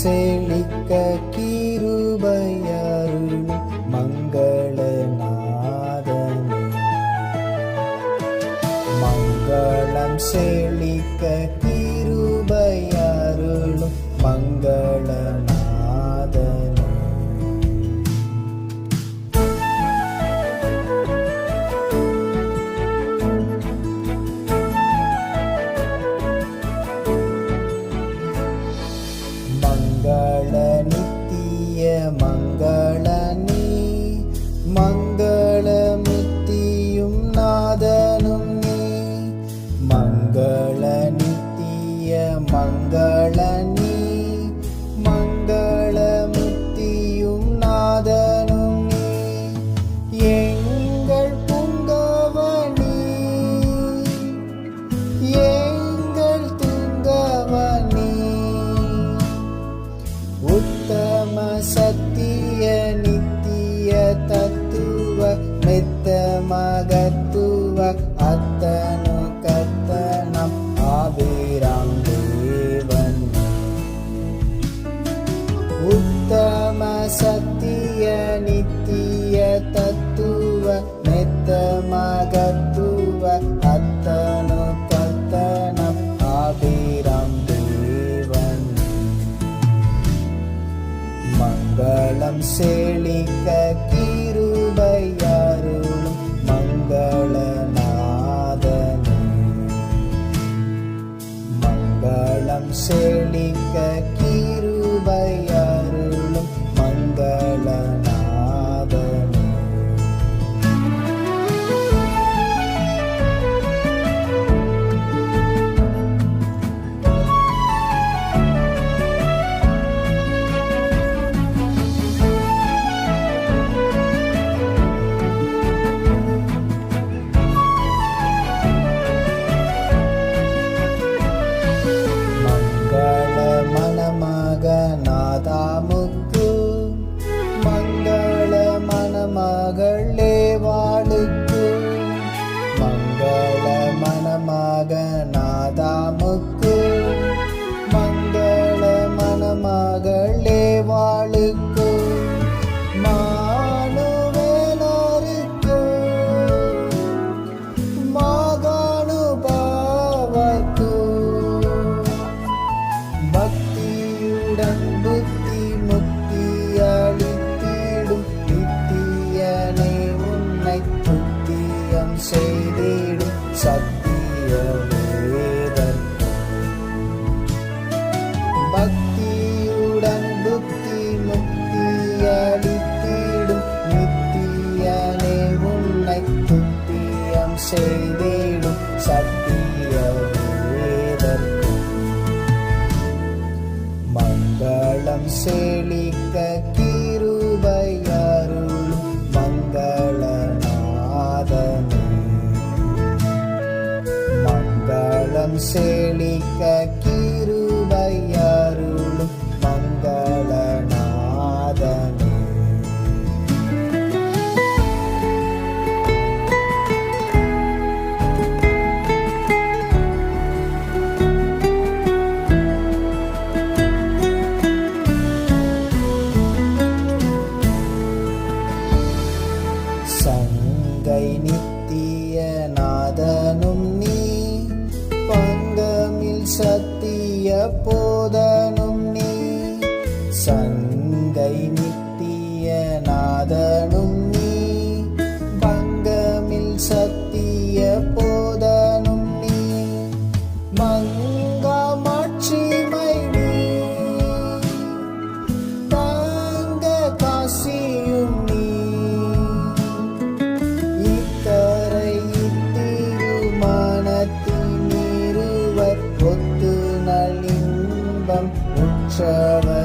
செழிக்க கீ My. அனைத்த மகத்துவ அத்தனு கத்தனம் ஆபிராம் தேவன். உத்தம சத்திய நித்திய தத்துவ மெத்த மகத்துவ அத்தனு கத்தனம் ஆபிராம் தேவன். மங்களம் செழிக்க செய்திடும் சத்தியமேதன் பக்தியுடன் புக்தி முக்தியளித்திடும் நித்தியனே உன்னை துத்தியம் செய்தே Angelica them shall